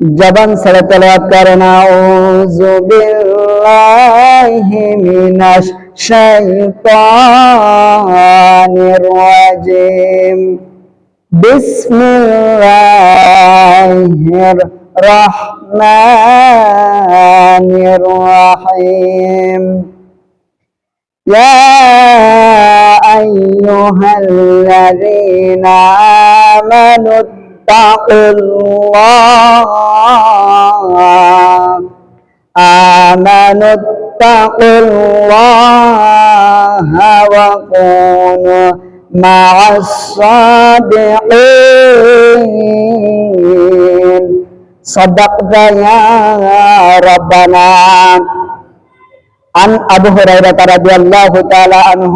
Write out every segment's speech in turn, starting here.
जबन सर तलवात करना ओजो बिल्लाहि मिनश शैतानिर रजीम बिस्मिल्लाहिर रहमानिर रहीम اتقوا الله آمنوا اتقوا الله وكونوا مع الصادقين صدقت يا ربنا عن أبو هريرة رضي الله تعالى عنه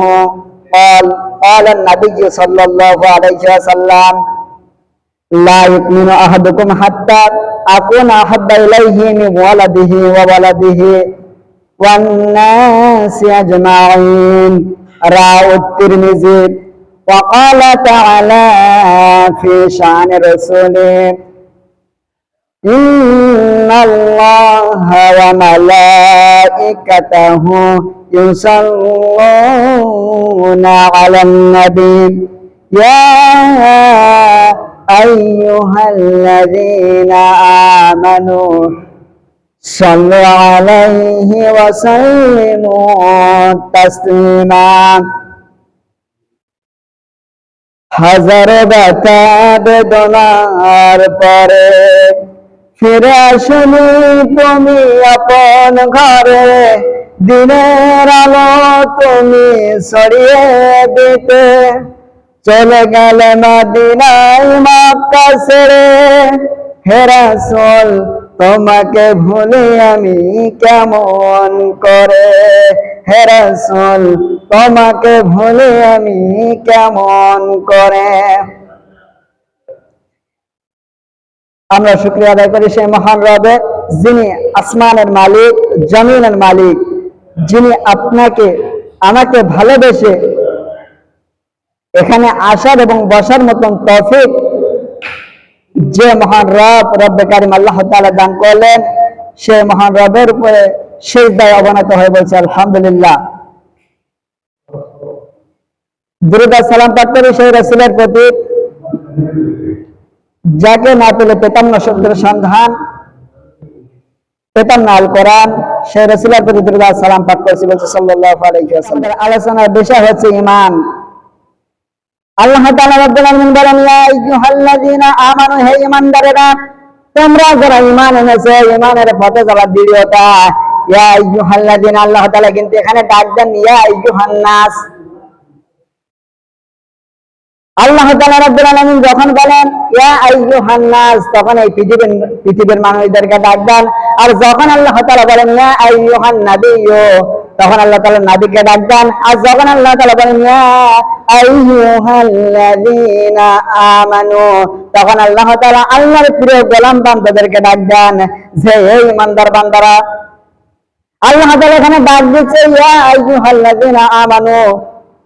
قال قال النبي صلى الله عليه وسلم لا يؤمن أحدكم حتى أكون أحب إليه من ولده وولده والناس أجمعين راء الترمذي وقال تعالى في شأن رسوله إن الله وملائكته يصلون على النبي يا أيها الذين آمنوا صلوا عليه وسلموا تسليما হাজার ব্যথা বেদনার পরে ফিরে আসনি তুমি আপন ঘরে দিনের আলো তুমি সরিয়ে দিতে চলে গেলে মদিনায় মক্কা ছেড়ে। হেরাসল তোমাকে ভুলে আমি কেমন করে? হেরাসল তোমাকে ভুলে আমি কেমন করে? আমরা শুক্রিয়া আদায় করি সেই মহান রবে, যিনি আসমানের মালিক, জমিনের মালিক, যিনি আপনাকে, আমাকে ভালোবেসে এখানে আসার এবং বসার মতন তফিক যে মহান রব, রব্বে কারিম আল্লাহ তাআলা দান করলেন, সে মহান রবের উপরে সেই দায় অবনত হয়ে বলছে, আলহামদুলিল্লাহ। দুর্গা সালাম পাঠ করি সেই রসুলের প্রতি। যাকে না পেলে পেতাম না শব্দের সন্ধান পেতাম না আল কোরআন, সেই রসুলের প্রতি দুর্গা সালাম পাঠ করেছি বলছে আলাইহি আলোচনার বিষয় হচ্ছে ঈমান। আল্লাহ তাআলা রাব্বুল আলামিন বলেন, ইয়া আমানু, হে তোমরা যারা ঈমান এনেছো, ঈমানের পথে চলা দৃঢ়তা। ইয়া আল্লাহ তাআলা কিন্তু এখানে ডাক দেন, ইয়া আইয়ুহান আল্লাহ তাআলা রাব্বুল আলামিন যখন বলেন, ইয়া আইয়ুহান তখন এই পৃথিবীর পৃথিবীর মানুষদেরকে ডাক দেন। আর যখন আল্লাহ তাআলা বলেন, ইয়া আইয়ুহান নাবিয়্যু তখন আল্লাহ তাআলা নবীকে ডাক দেন আর যখন আল্লাহ তাআলা বলেন আমানু তখন আল্লাহ তাআলা আল্লাহর প্রিয় গোলাম বান্দাদেরকে ডাক দেন যে এই ইমানদার বান্দারা আল্লাহ তাআলা এখানে ডাক দিচ্ছে ইয়া আমানু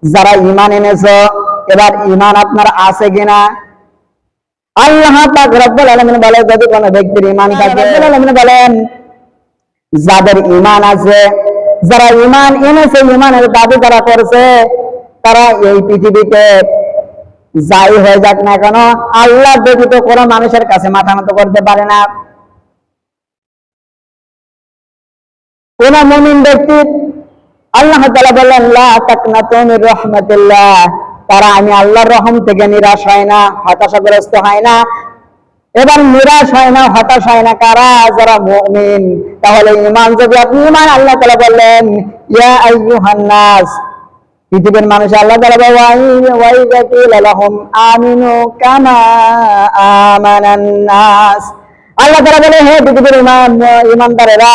যারা ইমান এনেছো এবার ইমান আপনার আছে কিনা? আল্লাহ পাক রব্বুল আলামিন বলে যদি কোনো ব্যক্তির ইমান থাকে রব্বুল আলামিন বলেন যাদের ইমান আছে যারা ঈমান এনেছে, ঈমানের দাবি যারা করছে, তারা এই পৃথিবীতে যাই হয়ে যাক না কেন, আল্লাহ ব্যতীত কোনো মানুষের কাছে মাথা নত করতে পারে না। কোন মুমিন ব্যক্তি, আল্লাহ তাআলা বললেন রাহমাতিল্লাহ। তারা আমি আল্লাহর রহম থেকে নিরাশ হয় না, হতাশাগ্রস্ত হয় না। এবার নিরাশ হয় না, হতাশ হয় না, কারা যারা মুমিন? তাহলে ঈমান যদি আপনি, ঈমান আল্লাহ তাআলা বললেন, ইয়া আইয়ুহান নাস, পৃথিবীর মানুষ আল্লাহ লাহুম, আমিনু কামা আমানান আল্লাহ তাআলা বলে, হে পৃথিবীর ইমান ইমানদারেরা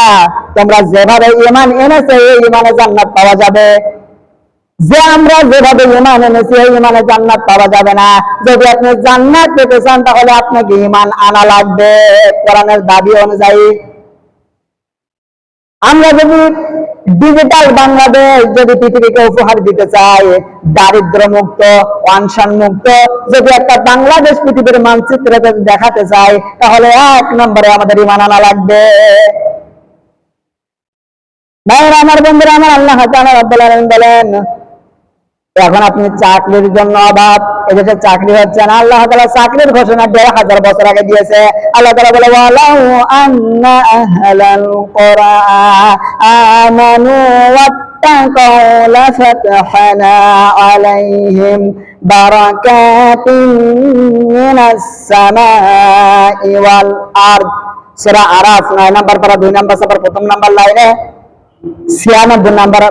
তোমরা যেভাবে ঈমান এনেছো, এই ঈমানে জান্নাত পাওয়া যাবে। যে আমরা যেভাবে ইমান এনেছি, এই ইমানে জান্নাত পাওয়া যাবে না। যদি আপনি জান্নাত পেতে চান, তাহলে আপনাকে ইমান আনা লাগবে। কোরআনের দাবি অনুযায়ী। আমরা যদি ডিজিটাল বাংলাদেশ, যদি পৃথিবীকে উপহার দিতে চাই, দারিদ্র মুক্ত, অনশন মুক্ত, যদি একটা বাংলাদেশ পৃথিবীর মানচিত্রে দেখাতে চাই, তাহলে এক নম্বরে আমাদের ইমান আনা লাগবে। ভাইয়েরা আমার বন্ধুরা, আমার আল্লাহ বলেন এখন আপনি চাকরির জন্য অভাব এদেশে চাকরি হচ্ছে না। আল্লাহ তাআলা চাকরির ঘোষণা দেড় হাজার বছর আগে দিয়েছে। আল্লাহ তাআলা বলে আমানু লাফাতহানা আলাইহিম বারাকাতিন মিনাস সামাই ওয়াল আরদ। সূরা আরাফ 9 নাম্বার পারা 2 নাম্বার সাফার, প্রথম নাম্বার লাইনে ছিয়ানব্বই নাম্বার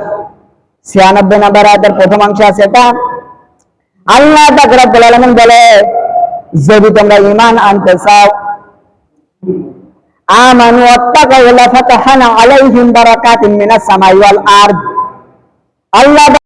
ছিয়ানব্বই নম্বর আয়াতের প্রথম অংশ আছে এটা। আল্লাহ পাক রব্বুল আলামিন বলে, যদি তোমরা ইমান আনতে চাও, আমানু ওয়াত্তাকাউ ফাতাহানা আলাইহিম বারাকাতিন মিনাস সামাই ওয়াল আল্লাহ